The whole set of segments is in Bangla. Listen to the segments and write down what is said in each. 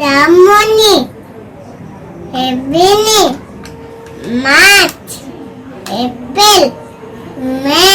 তেমনি হেবিনি March April May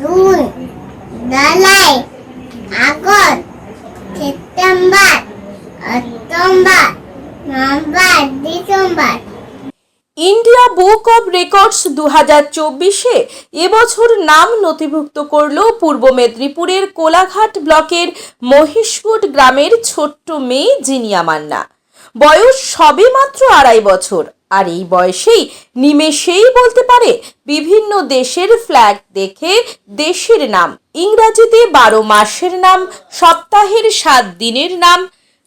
June July August September October November December India book of records দু হাজার চব্বিশে এবছর নাম নথিভুক্ত করল পূর্ব মেদিনীপুরের কোলাঘাট ব্লকের মহিষকুট গ্রামের ছোট্ট মেয়ে জিনিয়া মান্না। বয়স সবে মাত্র আড়াই বছর, আর এই বয়সেই নিমেষেই বলতে পারে বিভিন্ন দেশের ফ্ল্যাগ দেখে দেশের নাম, ইংরাজিতে বারো মাসের নাম, সপ্তাহের সাত দিনের নাম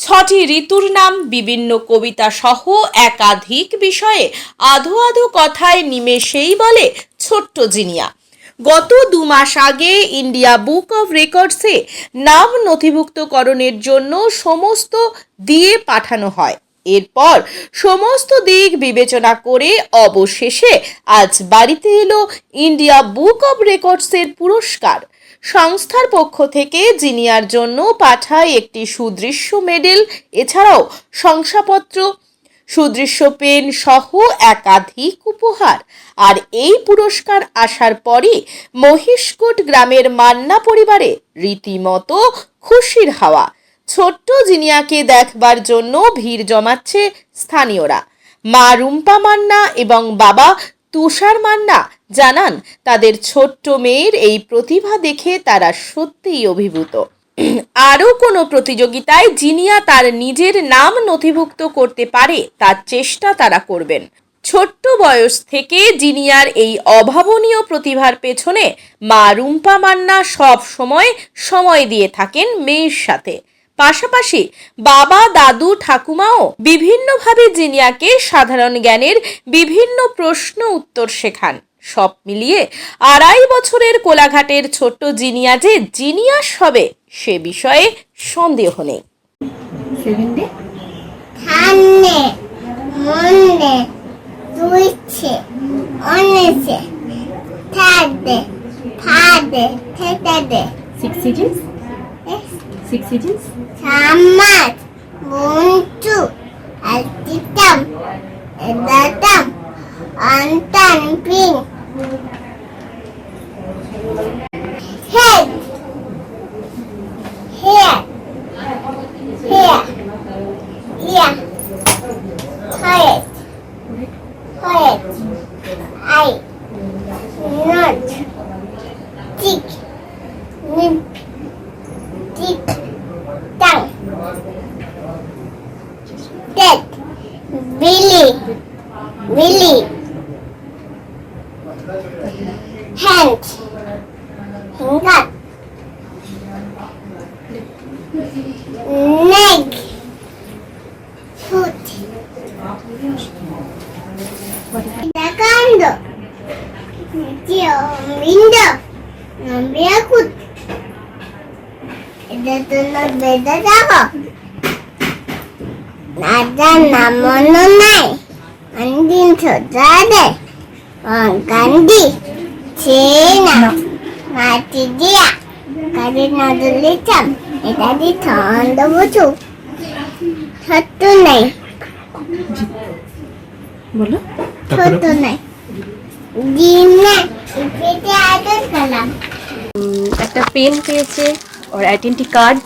ছটি ঋতুর নাম, বিভিন্ন কবিতা সহ একাধিক বিষয়ে আধো আধো কথায় নিমেষেই বলে ছোট্ট জিনিয়া। গত দু মাস আগে ইন্ডিয়া বুক অফ রেকর্ডসে নাম নথিভুক্তকরণের জন্য সমস্ত দিয়ে পাঠানো হয়। এরপর সমস্ত দিক বিবেচনা করে অবশেষে আজ বাড়িতে এলো ইন্ডিয়া বুক অব রেকর্ডসের পুরস্কার। সংস্থার পক্ষ থেকে জিনিয়ার জন্য পাঠায় একটি সুদৃশ্য মেডেল, এছাড়াও শংসাপত্র, সুদৃশ্য পেন সহ একাধিক উপহার। আর এই পুরস্কার আসার পরই মহিষকুট গ্রামের মান্না পরিবারে রীতিমতো খুশির হাওয়া। ছোট্ট জিনিয়াকে দেখবার জন্য ভিড় জমাচ্ছে স্থানীয়রা। মা রুম্পা মান্না এবং বাবা তুষার মান্না জানান, তাদের ছোট্ট মেয়ের এই প্রতিভা দেখে তারা সত্যিই অভিভূত। আরও কোনো প্রতিযোগিতায় জিনিয়া তার নিজের নাম নথিভুক্ত করতে পারে, তার চেষ্টা তারা করবেন। ছোট্ট বয়স থেকে জিনিয়ার এই অভাবনীয় প্রতিভার পেছনে মা রুম্পা মান্না সব সময় সময় দিয়ে থাকেন মেয়ের সাথে। পাশাপাশি বাবা, দাদু, ঠাকুমাও বিভিন্নভাবে জিনিয়াকে সাধারণ জ্ঞানের বিভিন্ন প্রশ্ন উত্তর শেখান। সব মিলিয়ে আড়াই বছরের কোলাঘাটের ছোট্ট জিনিয়া যে জিনিয়াস হবে সে বিষয়ে সন্দেহ নেই Six digits? Six digits? সামাজ cheek nip cheek tongue Dead. Billy. Willy. Hand. Finger. Neck. Foot. Second. Window. Number good. এটা না বেদা যাব রাজা নামনো নাই অন্দিন ছোটারে গান্ধী চেনা মাটি দিয়া কাজে নজলিতাম এটা দি ছন্দ বুঝু সত্য নাই বলো সত্য নাই দিনে পেটে আদর করলাম একটা পেন পেয়েছে ওর identity card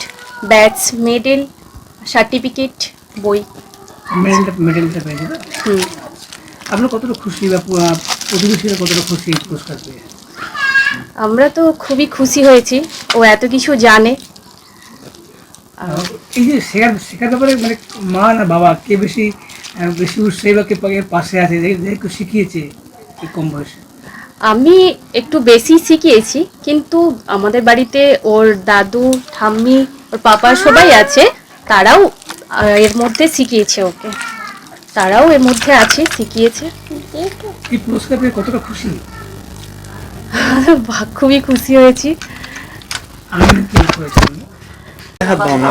badge medal certificate বই। মেডেলটা মেডেলটা পেয়েছে হুম। আপনার কতটা খুশি বা প্রতিবেশীরা কতটা খুশি এই পুরস্কার পেয়ে? আমরা তো খুবই খুশি হয়েছি ও এত কিছু জানে। এই যে শেখার শেখার ব্যাপারে মানে মা না বাবা কে বেশি বেশি উৎসাহী বা কে পাশে আছে শিখিয়েছে কম বয়সে? আমি একটু বেশি শিখিয়েছি কিন্তু আমাদের বাড়িতে ওর দাদু ঠাম্মি ওর পাপা সবাই আছে তারাও এর মধ্যে শিখিয়েছে ওকে। তারাও এর মধ্যে আছে শিখিয়েছে। এই পুরস্কার পেয়ে কতটা খুশি? খুবই খুশি হয়েছি। বলুন।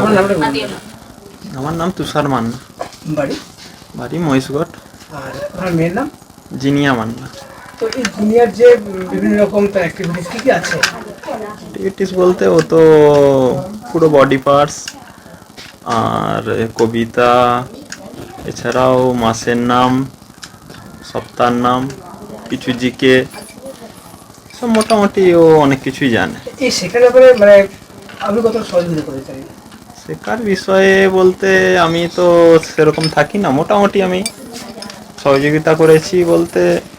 আমার নাম তুষার মান্না। বাড়ি? বাড়ি মহিষগড় আর মেয়ের নাম? জিনিয়া মান্না। তো এই দুনিয়ার যে বিভিন্ন রকম তার অ্যাক্টিভিটিস কি কি আছে? অ্যাক্টিভিটিস বলতে ও তো পুরো বডি পার্টস আর কবিতা এছাড়াও মাসের নাম সপ্তাহের নাম কিছু জিকে সব মোটামুটি ও অনেক কিছুই জানে। এই শেখার ব্যাপারে মানে আপনি কত সহযোগিতা করে চাই শেখার বিষয়ে বলতে আমি তো সেরকম থাকি না। মোটামুটি আমি সহযোগিতা করেছি বলতে মানে